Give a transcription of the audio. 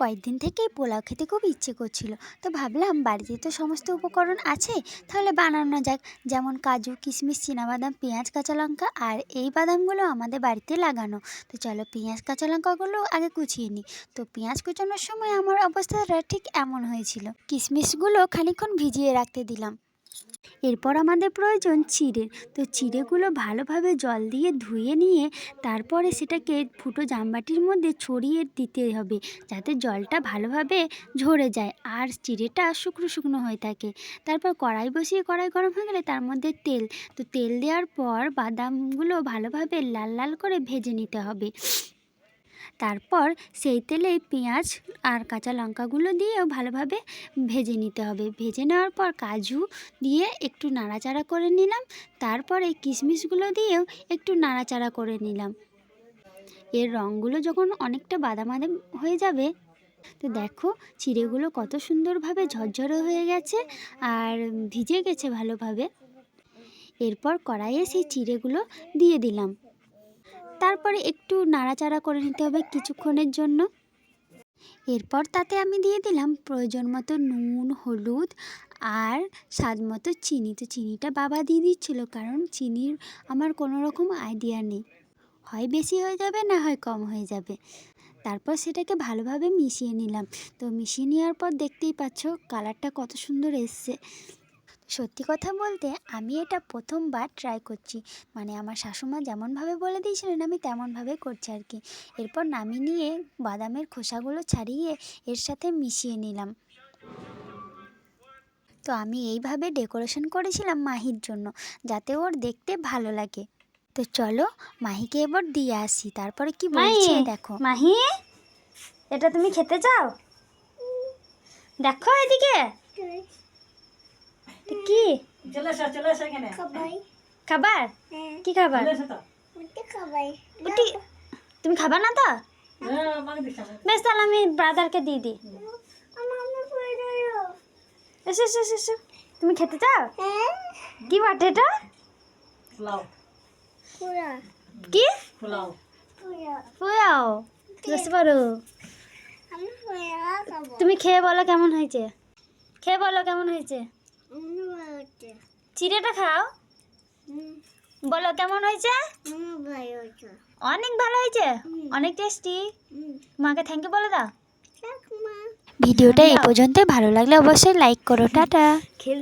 কয়েকদিন থেকেই পোলাও খেতে খুব ইচ্ছে করছিল। তো ভাবলাম বাড়িতে তো সমস্ত উপকরণ আছে, তাহলে বানানো যাক। যেমন কাজু, কিশমিশ বাদাম পেঁয়াজ, কাঁচা লঙ্কা আর এই বাদামগুলো আমাদের বাড়িতে লাগানো। তো চলো পেঁয়াজ, কাঁচা লঙ্কাগুলো আগে কুচিয়ে নিই। তো পেঁয়াজ কুচানোর সময় আমার অবস্থাটা ঠিক এমন হয়েছিল। কিশমিশগুলো খানিক্ষণ ভিজিয়ে রাখতে দিলাম। এরপর আমাদের প্রয়োজন চিড়ে। তো চিড়েগুলো ভালোভাবে জল দিয়ে ধুয়ে নিয়ে তারপরে সেটাকে ফুটো জামবাটির মধ্যে ছড়িয়ে দিতে হবে যাতে জলটা ভালোভাবে ঝরে যায় আর চিড়েটা শুকনো শুকনো হয়ে থাকে। তারপর কড়াই বসিয়ে কড়াই গরম হয়ে গেলে তার মধ্যে তেল। তো তেল দেওয়ার পর বাদামগুলো ভালোভাবে লাল লাল করে ভেজে নিতে হবে। তারপর সেই তেলে পেঁয়াজ আর কাঁচা লঙ্কাগুলো দিয়েও ভালোভাবে ভেজে নিতে হবে। ভেজে নেওয়ার পর কাজু দিয়ে একটু নাড়াচাড়া করে নিলাম। তারপরে কিশমিশগুলো দিয়েও একটু নাড়াচাড়া করে নিলাম। এর রঙগুলো যখন অনেকটা বাদাম হয়ে যাবে, তো দেখো চিড়েগুলো কত সুন্দরভাবে ঝরঝরে হয়ে গেছে আর ভিজে গেছে ভালোভাবে। এরপর কড়াইয়ে সেই চিড়েগুলো দিয়ে দিলাম। তারপরে একটু নাড়াচাড়া করে নিতে হবে কিছুক্ষণের জন্য। এরপর তাতে আমি দিয়ে দিলাম প্রয়োজন মতো নুন, হলুদ আর স্বাদ মতো চিনি। তো চিনিটা বাবা দিয়ে দিচ্ছিল কারণ চিনির আমার কোনো রকম আইডিয়া নেই। হয় বেশি হয়ে যাবে না হয় কম হয়ে যাবে। তারপর সেটাকে ভালোভাবে মিশিয়ে নিলাম। তো মিশিয়ে নেওয়ার পর দেখতেই পাচ্ছ কালারটা কত সুন্দর এসছে। সত্যি কথা বলতে আমি এটা প্রথমবার ট্রাই করছি। মানে আমার শাশুমা যেমনভাবে বলে দিয়েছিলেন আমি তেমনভাবে করছি আর কি। এরপর নামিয়ে নিয়ে বাদামের খোসাগুলো ছাড়িয়ে এর সাথে মিশিয়ে নিলাম। তো আমি এইভাবে ডেকোরেশন করেছিলাম মাহির জন্য যাতে ওর দেখতে ভালো লাগে। তো চলো মাহিকে এবার দিয়ে আসি তারপরে কি বলছে দেখো। মাহি এটা তুমি খেতে চাও? দেখো এদিকে। কি? চলে এসো চলে এসো এখানে। খাবার। কি খাবার? তুমি খাবার না তো? হ্যাঁ। বেশ তাহলে আমি ব্রাদারকে দিয়ে দিই। এসো এসো এসো, এসো। তুমি খেতে চাও? কি বাটে এটা? কি? পোয়াও বুঝতে পারো তুমি খেয়ে বলো কেমন হয়েছে। খেয়ে বলো কেমন হয়েছে। চিড়েটা খাও। বলো কেমন হয়েছে? অনেক ভালো হয়েছে? অনেক টেস্টি? মাকে থ্যাংক ইউ বলে দাও। ভিডিওটা এই পর্যন্ত ভালো লাগলে অবশ্যই লাইক করো। টাটা। খেল